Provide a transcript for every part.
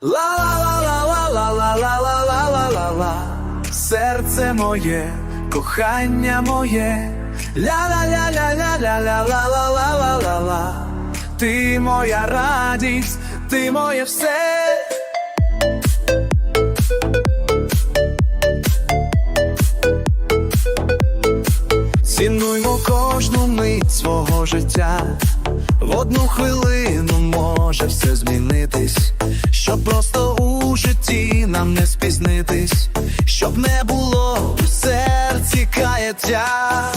ла ла ла ла ла ла ла ла ла ла ла ла серце моє, кохання моє, ля ля ля ля ля ля ля ла ла ла ла ла ла ти моя радість, ти моє все. Цінуймо кожну мить свого життя. В одну хвилину може все змінитись, щоб просто у житті нам не спізнитись, щоб не було в серці каяття.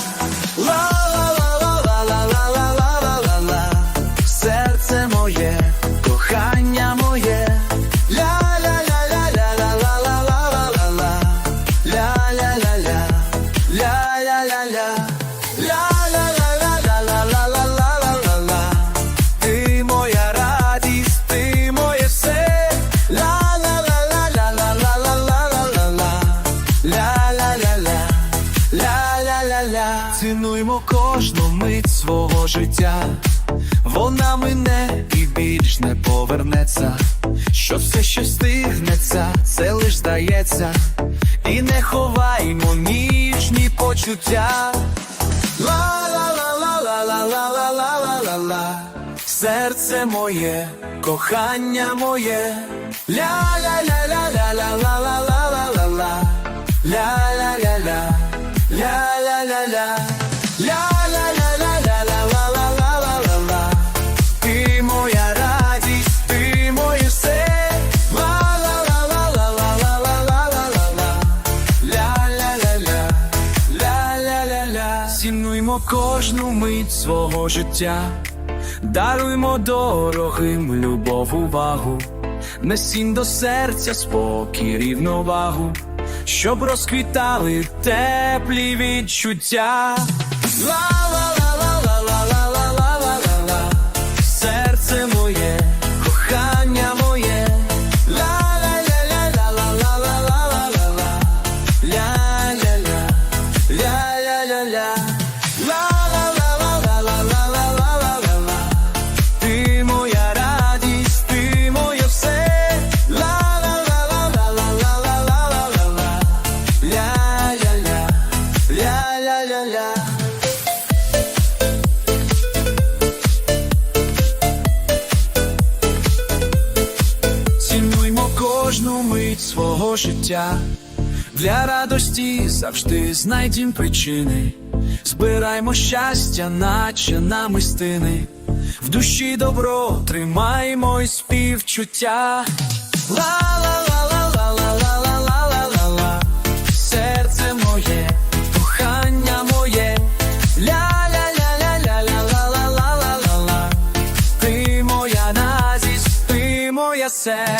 Цінуймо кожну мить свого життя. Вона мине і більш не повернеться. Що все що стигнеться, це лиш здається. І не ховаймо ніжні почуття. Ла-ла-ла-ла-ла-ла-ла-ла-ла-ла Серце моє, кохання моє. Ля-ля-ля-ля-ля-ля-ла-ла-ла-ла-ла Ля-ля-ля-ля. Ля-ля-ля-ля кожну мить свого життя, даруймо дорогим любов, увагу, несім до серця спокій, рівновагу, щоб розквітали теплі відчуття. la la життя, для радості завжди знайдім причини, збираймо щастя, наче намистини, в душі добро тримаймо і співчуття. Ла-ла-ла-ла-ла-ла-ла-ла-ла-ла-ла, серце моє, кохання моє, Ля-ля-ля-ля-ля-ля-ла-ла, ти моя назість, ти моя серце.